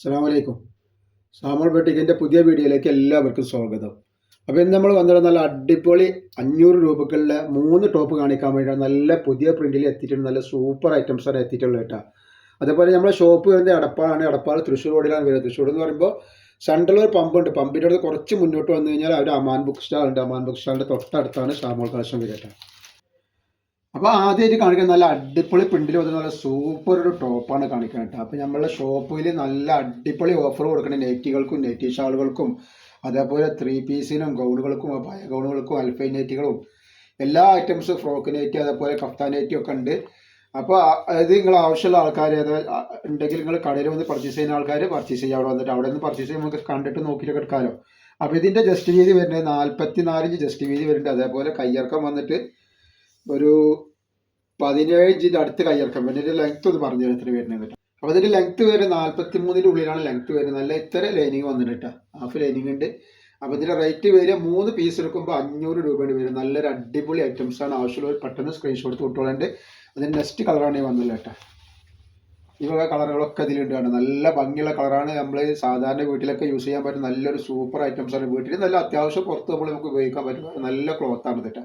അസ്സാം വലൈക്കും സാമോൾ ബെട്ടിക്കിന്റെ പുതിയ വീഡിയോയിലേക്ക് എല്ലാവർക്കും സ്വാഗതം. അപ്പോൾ ഇന്ന് നമ്മൾ വന്നിട്ട് നല്ല അടിപൊളി അഞ്ഞൂറ് രൂപക്കുള്ള മൂന്ന് ടോപ്പ് കാണിക്കാൻ വേണ്ടിയാണ് നല്ല പുതിയ പ്രിന്റിൽ എത്തിയിട്ടുണ്ട്. നല്ല സൂപ്പർ ഐറ്റംസാണ് എത്തിയിട്ടുള്ളത് കേട്ടോ. അതേപോലെ നമ്മുടെ ഷോപ്പ് വരുന്നത് അടപ്പാളാണ് അടപ്പാൾ തൃശ്ശൂർ റോഡിലാണ് വരുന്നത്. തൃശ്ശൂർ എന്ന് പറയുമ്പോൾ സെൻട്രൽ ഒരു പമ്പുണ്ട് പമ്പിന്റെ അടുത്ത് കുറച്ച് മുന്നോട്ട് വന്നു കഴിഞ്ഞാൽ അവർ അമാൻ ബുക്ക് സ്റ്റാൾ ഉണ്ട്. അമാൻ ബുക്ക് സ്റ്റാളിന്റെ തൊട്ടടുത്താണ് ഷാമോൾ കളക്ഷൻ കേട്ടോ. അപ്പോൾ ആദ്യമായിട്ട് കാണിക്കുന്നത് നല്ല അടിപൊളി പിണ്ടിൽ വന്ന നല്ല സൂപ്പർ ഒരു ടോപ്പാണ് കാണിക്കുന്നത് അപ്പോൾ നമ്മളെ ഷോപ്പിൽ നല്ല അടിപൊളി ഓഫർ കൊടുക്കുന്ന നെറ്റികൾക്കും നെറ്റി ഷാളുകൾക്കും അതേപോലെ ത്രീ പീസിനും ഗൗണുകൾക്കും പയ ഗൗണുകൾക്കും അൽഫൈ നെറ്റുകളും എല്ലാ ഐറ്റംസും ഫ്രോക്ക് നെറ്റി അതേപോലെ കഫ്താൻ നെറ്റി ഒക്കെ ഉണ്ട്. അപ്പോൾ അത് നിങ്ങൾ ആവശ്യമുള്ള ആൾക്കാർ ഉണ്ടെങ്കിൽ നിങ്ങൾ കടയിൽ വന്ന് പർച്ചേസ് ചെയ്യുന്ന ആൾക്കാർ പർച്ചേസ് ചെയ്യാം. അവിടെ വന്നിട്ട് അവിടെ നിന്ന് പർച്ചേസ് ചെയ്യുമ്പോൾ നമുക്ക് കണ്ടിട്ട് നോക്കിയിട്ട് എടുക്കാമല്ലോ അപ്പോൾ ഇതിന്റെ ജസ്റ്റ് വീതി വരുന്നത് നാൽപ്പത്തി നാലിഞ്ച് ജസ്റ്റ് വീതി വരുന്നുണ്ട്. അതേപോലെ കയ്യിറക്കം വന്നിട്ട് ഒരു പതിനേഴ് ഇഞ്ചിന്റെ അടുത്ത് കയ്യിറക്കം പറ്റും ലെങ്ത് ഒന്ന് പറഞ്ഞു തരാം എത്ര വരുന്നത് കേട്ടോ. അപ്പോൾ ഇതിന്റെ ലെങ്ത് വരെ നാൽപ്പത്തി മൂന്നിന്റെ ഉള്ളിലാണ് ലെങ്ത് വരുന്നത്. നല്ല ഇത്ര ലൈനിങ് വന്നിട്ട് കേട്ടോ. ഹാഫ് ലൈനിങ് ഉണ്ട്. അപ്പോൾ ഇതിന്റെ റേറ്റ് വരിക മൂന്ന് പീസ് എടുക്കുമ്പോൾ അഞ്ഞൂറ് രൂപയാണ് വരും നല്ലൊരു അടിപൊളി ഐറ്റംസ് ആണ്. ആവശ്യമുള്ളവർ പെട്ടെന്ന് സ്ക്രീൻഷോട്ട് തൊട്ടോളുണ്ട് അതിന് നെക്സ്റ്റ് കളറാണ് ഈ വന്നില്ല കേട്ടോ. ഈ വക കളറുകളൊക്കെ ഇതിലുണ്ട് നല്ല ഭംഗിയുള്ള കളറാണ് നമ്മൾ സാധാരണ വീട്ടിലൊക്കെ യൂസ് ചെയ്യാൻ പറ്റുന്ന നല്ലൊരു സൂപ്പർ ഐറ്റംസ് ആണ്. വീട്ടിൽ നല്ല അത്യാവശ്യം പുറത്ത് നമ്മൾ നമുക്ക് ഉപയോഗിക്കാൻ പറ്റും നല്ല ക്ലോത്ത് ആണ് കേട്ടോ.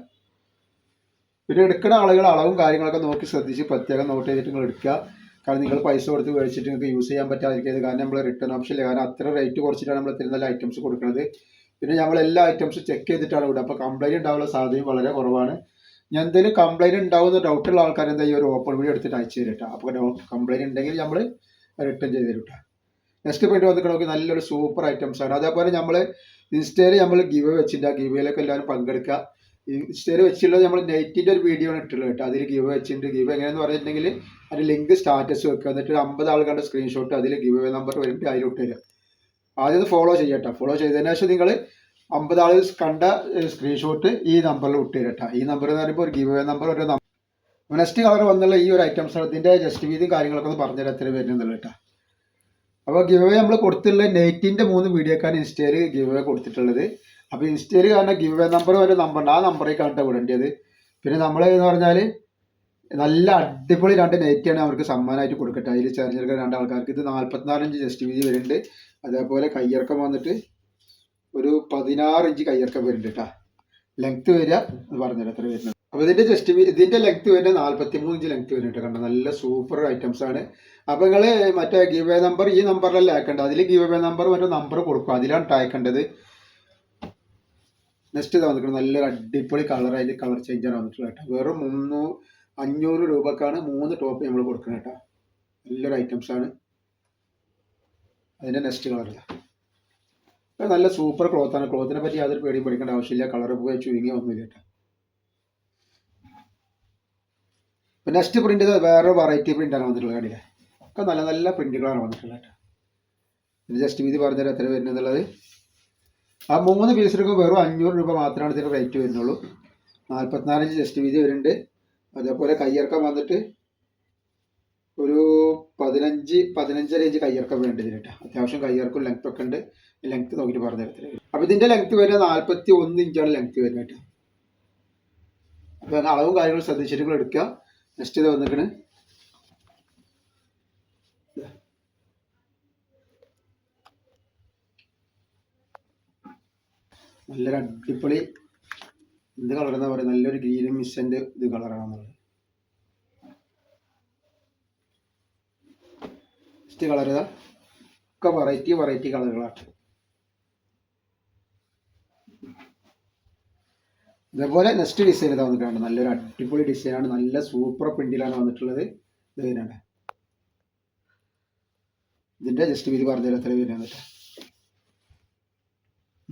പിന്നെ എടുക്കുന്ന ആളുകൾ അളവും കാര്യങ്ങളൊക്കെ നോക്കി ശ്രദ്ധിച്ച് പ്രത്യേകം നോട്ട് ചെയ്തിട്ട് നിങ്ങൾ എടുക്കുക. കാരണം നിങ്ങൾ പൈസ കൊടുത്ത് മേടിച്ചിട്ട് നിങ്ങൾക്ക് യൂസ് ചെയ്യാൻ പറ്റാതിരിക്കരുത്. കാരണം നമ്മൾ റിട്ടേൺ ഓപ്ഷൻ ഇല്ല. കാരണം അത്ര റേറ്റ് കുറച്ചിട്ടാണ് നമ്മൾ തരുന്ന ഐറ്റംസ് കൊടുക്കുന്നത് പിന്നെ നമ്മൾ എല്ലാ ഐറ്റംസും ചെക്ക് ചെയ്തിട്ടാണ് വിടുക. അപ്പോൾ കംപ്ലൈന്റ് ഉണ്ടാവാനുള്ള സാധ്യത വളരെ കുറവാണ്. ഞാൻ എന്തെങ്കിലും കംപ്ലൈന്റ് ഉണ്ടാവുന്ന ഡൗട്ടുള്ള ആൾക്കാർ എന്താ ഈ ഒരു ഓപ്പൺ വീഡിയോ എടുത്തിട്ട് അയച്ചു തരട്ടെ അപ്പോൾ കംപ്ലൈന്റ് ഉണ്ടെങ്കിൽ നമ്മൾ റിട്ടേൺ ചെയ്ത് തരട്ടെ നെക്സ്റ്റ് പോയിട്ട് വന്നിട്ട് നോക്കി നല്ലൊരു സൂപ്പർ ഐറ്റംസ് ആണ്. അതേപോലെ നമ്മൾ ഇൻസ്റ്റയിൽ നമ്മൾ ഗിവ് വെച്ചിട്ടുണ്ട്. ആ ഗീവയിലൊക്കെ എല്ലാവരും പങ്കെടുക്കുക. ഇൻസ്റ്റയിൽ വെച്ചുള്ളത് നമ്മൾ നെറ്റിന്റെ ഒരു വീഡിയോ ആണ് ഇട്ടുള്ളത് കേട്ടോ. അതിൽ ഗിവ് വെച്ചിട്ടുണ്ട്. ഗിവ് എങ്ങനെയെന്ന് പറഞ്ഞിട്ടുണ്ടെങ്കിൽ അതിൽ ലിങ്ക് സ്റ്റാറ്റസ് വെക്കുക. എന്നിട്ട് ഒരു അമ്പത് ആൾക്കാരുടെ സ്ക്രീൻഷോട്ട് അതിൽ ഗിവ് നമ്പർ വരുമ്പോൾ അതിലോട്ട് വരിക. തരിക ആദ്യം ഫോളോ ചെയ്യട്ടോ ഫോളോ ചെയ്തതിന് ശേഷം നിങ്ങൾ അമ്പത് ആൾ കണ്ട സ്ക്രീൻഷോട്ട് ഈ നമ്പറിൽ ഇട്ട് തരും കേട്ടോ. ഈ നമ്പർ എന്ന് പറയുമ്പോൾ ഒരു ഗിവ് നമ്പർ ഒരു നമ്പർ നെക്സ്റ്റ് കളർ വന്നുള്ള ഈ ഒരു ഐറ്റംസ് ഇതിന്റെ ജസ്റ്റ് വീതിയും കാര്യങ്ങളൊക്കെ ഒന്ന് പറഞ്ഞുതരാം എത്ര വരുന്നുള്ളൂ കേട്ടോ. അപ്പോൾ ഗിവ് നമ്മൾ കൊടുത്തിട്ടുള്ള നെറ്റിന്റെ മൂന്ന് വീഡിയോക്കാണ് ഇൻസ്റ്റയിൽ ഗിവ് കൊടുത്തിട്ടുള്ളത്. അപ്പോൾ ഇൻസ്റ്റയിൽ കാരണം ഗിവ് നമ്പർ ഒരു നമ്പർ ഉണ്ട്. ആ നമ്പറേക്കാണ് വിടേണ്ടത്. പിന്നെ നമ്മൾ എന്ന് പറഞ്ഞാൽ നല്ല അടിപൊളി രണ്ട് നെറ്റാണ് അവർക്ക് സമ്മാനമായിട്ട് കൊടുക്കട്ടെ. അതിൽ ചെറിഞ്ഞെടുക്കുന്ന രണ്ട് ആൾക്കാർക്ക് ഇത് നാൽപ്പത്തിനാല് ഇഞ്ച് ജസ്റ്റ് വീതി വരുന്നുണ്ട്. അതേപോലെ കയ്യിറക്കം വന്നിട്ട് ഒരു പതിനാറ് ഇഞ്ച് കയ്യിറക്കം വരുന്നുണ്ട് കേട്ടോ ലെങ്ത് വരിക എന്ന് പറഞ്ഞുതരാം. എത്ര വരുന്നത് അപ്പോൾ ഇതിന്റെ ജസ്റ്റ് ഇതിന്റെ ലെങ്ത് വരുന്നത് നാൽപ്പത്തി മൂന്ന് ഇഞ്ച് ലെങ്ത് വരുന്നുണ്ട് കണ്ടോ? നല്ല സൂപ്പർ ഐറ്റംസ് ആണ്. അപ്പോൾ നിങ്ങൾ മറ്റേ ഗീവ് നമ്പർ ഈ നമ്പറിലല്ല അയക്കേണ്ടത്? അതിൽ ഗീവ് നമ്പർ മറ്റേ നമ്പർ കൊടുക്കും. അതിലാണ് അയക്കേണ്ടത് നെക്സ്റ്റ് ഇതാ വന്നിട്ട് നല്ലൊരു അടിപൊളി കളർ അതിൽ കളർ ചേഞ്ചാണ് വന്നിട്ടുള്ളത് കേട്ടോ. വെറും മുന്നൂ അഞ്ഞൂറ് രൂപക്കാണ് മൂന്ന് ടോപ്പ് നമ്മൾ കൊടുക്കുന്നത് കേട്ടോ. നല്ലൊരു ഐറ്റംസ് ആണ്. അതിന്റെ നെക്സ്റ്റ് കളർ ഇതാ. നല്ല സൂപ്പർ ക്ലോത്ത് ആണ്. ക്ലോത്തിനെ പറ്റി യാതൊരു പേടിയും പഠിക്കേണ്ട ആവശ്യമില്ല. കളർ പോയി ചുരുങ്ങി ഒന്നുമില്ല കേട്ടോ. പിന്നെ നെക്സ്റ്റ് പ്രിന്റ് വേറെ വെറൈറ്റി പ്രിന്റാണ് വന്നിട്ടുള്ളത് കണ്ടില്ലേ? ഒക്കെ നല്ല നല്ല പ്രിന്റുകളാണ് വന്നിട്ടുള്ളത് കേട്ടോ. ജസ്റ്റ് വീതി പറഞ്ഞുതരാം എത്ര വരുന്നുള്ളത്. ആ മൂന്ന് പീസിലൊക്കെ വെറും അഞ്ഞൂറ് രൂപ മാത്രമാണ് ഇതിന്റെ റേറ്റ് വരുന്നുള്ളൂ. നാൽപ്പത്തിനാലഞ്ച് ജസ്റ്റ് വീതി വരുന്നുണ്ട് അതേപോലെ കയ്യിറക്കം വന്നിട്ട് ഒരു പതിനഞ്ച് പതിനഞ്ചര ഇഞ്ച് കയ്യിറക്കം വേണ്ടി ഇതിന് കേട്ടോ. അത്യാവശ്യം കയ്യിറക്കും ലെങ്ത് ഒക്കെ ഉണ്ട്. ലെങ്ത് നോക്കിയിട്ട് പറഞ്ഞു തരത്തില്ല. അപ്പോൾ ഇതിന്റെ ലെങ്ത് വരുന്നത് നാൽപ്പത്തി ഒന്ന് ഇഞ്ചാണ് ലെങ്ത് വരുന്നത് അപ്പോൾ അളവും കാര്യങ്ങളും ശ്രദ്ധിച്ചിട്ട് എടുക്കുക. നെക്സ്റ്റ് ഇത് വന്നിക്കണ് നല്ലൊരു അടിപൊളി എന്ത് കളർ എന്നാ പറയുക? നല്ലൊരു ഗ്രീൻ മിസ്സന്റെ ഇത് കളറാണെന്നുള്ളത് നെക്സ്റ്റ് കളർ ഇതാ. ഒക്കെ വെറൈറ്റി വെറൈറ്റി കളറുകളാണ് ഇതേപോലെ നെക്സ്റ്റ് ഡിസൈൻ ഇതാ വന്നിട്ടുണ്ട്. നല്ലൊരു അടിപൊളി ഡിസൈനാണ് നല്ല സൂപ്പർ പ്രിന്റിലാണ് വന്നിട്ടുള്ളത്. ഇത് ഇതിനാണ് ഇതിന്റെ ജസ്റ്റ് വീതി പറഞ്ഞു തരാം എത്ര വരുന്നത് എന്നിട്ട്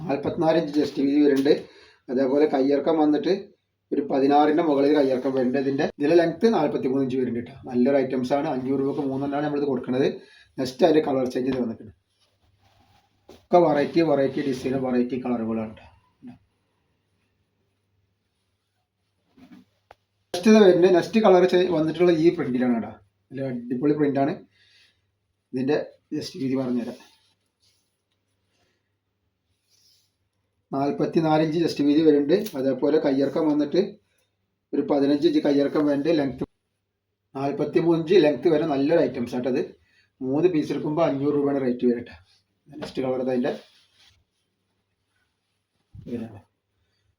നാൽപ്പത്തിനാല് ഇഞ്ച് ജസ്റ്റ് വീതി വരുന്നുണ്ട്. അതേപോലെ കയ്യിറക്കം വന്നിട്ട് ഒരു പതിനാറിന്റെ മുകളിൽ കയ്യിറക്കം വരുന്നുണ്ട്. ഇതിന്റെ ഇതിന്റെ ലെങ്ത്ത് നാൽപ്പത്തി മൂന്ന് ഇഞ്ച് വരുന്നുണ്ട് കേട്ടോ. നല്ലൊരു ഐറ്റംസ് ആണ്. അഞ്ഞൂറ് രൂപക്ക് മൂന്നെണ്ണമാണ് നമ്മളിത് കൊടുക്കുന്നത്. നെക്സ്റ്റ് അതിന്റെ കളർ ചേഞ്ച് ചെയ്ത് വന്നിട്ടുണ്ട്. ഒക്കെ വെറൈറ്റി വെറൈറ്റി ഡിസൈൻ വെറൈറ്റി കളറുകളാണ് നെക്സ്റ്റ് ഇത് വരുന്നത് നെക്സ്റ്റ് കളർ വന്നിട്ടുള്ള ഈ പ്രിന്റിലാണ് കേട്ടോ. നല്ല അടിപൊളി പ്രിന്റാണ് ഇതിന്റെ ജസ്റ്റ് രീതി പറഞ്ഞുതരാം. നാൽപ്പത്തി നാലിഞ്ച് ചെസ്റ്റ് വീതി വരുന്നുണ്ട്. അതേപോലെ കയ്യിറക്കം വന്നിട്ട് ഒരു പതിനഞ്ച് ഇഞ്ച് കയ്യിറക്കം വരുന്നുണ്ട് ലെങ്ത് നാൽപ്പത്തി മൂന്ന് ഇഞ്ച് ലെങ്ത് വരെ നല്ലൊരു ഐറ്റംസ് ആട്ടത് മൂന്ന് പീസ് എടുക്കുമ്പോൾ അഞ്ഞൂറ് രൂപയാണ് റേറ്റ് വരട്ടെ. നെക്സ്റ്റ് കളർ അതിന്റെ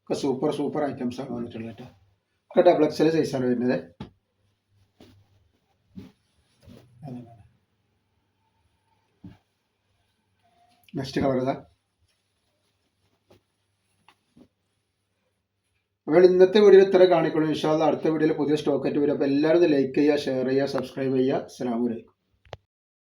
ഒക്കെ സൂപ്പർ സൂപ്പർ ഐറ്റംസ് ആണ് വന്നിട്ടുള്ളത് കേട്ടോ. ഒക്കെ ഡബിൾ എക്സൽ സൈസാണ് വരുന്നത്. നെക്സ്റ്റ് കളർ ഇതാ. അപ്പോൾ ഇന്നത്തെ വീഡിയോ ഇത്ര കാണിക്കുള്ളൂ ഇൻഷാല്ല അടുത്ത വീഡിയോയിൽ പുതിയ സ്റ്റോക്ക് വരും. അപ്പോൾ എല്ലാവരും ലൈക്ക് ചെയ്യുക ഷെയർ ചെയ്യുക സബ്സ്ക്രൈബ് ചെയ്യുക. അസ്സാം വലൈക്കും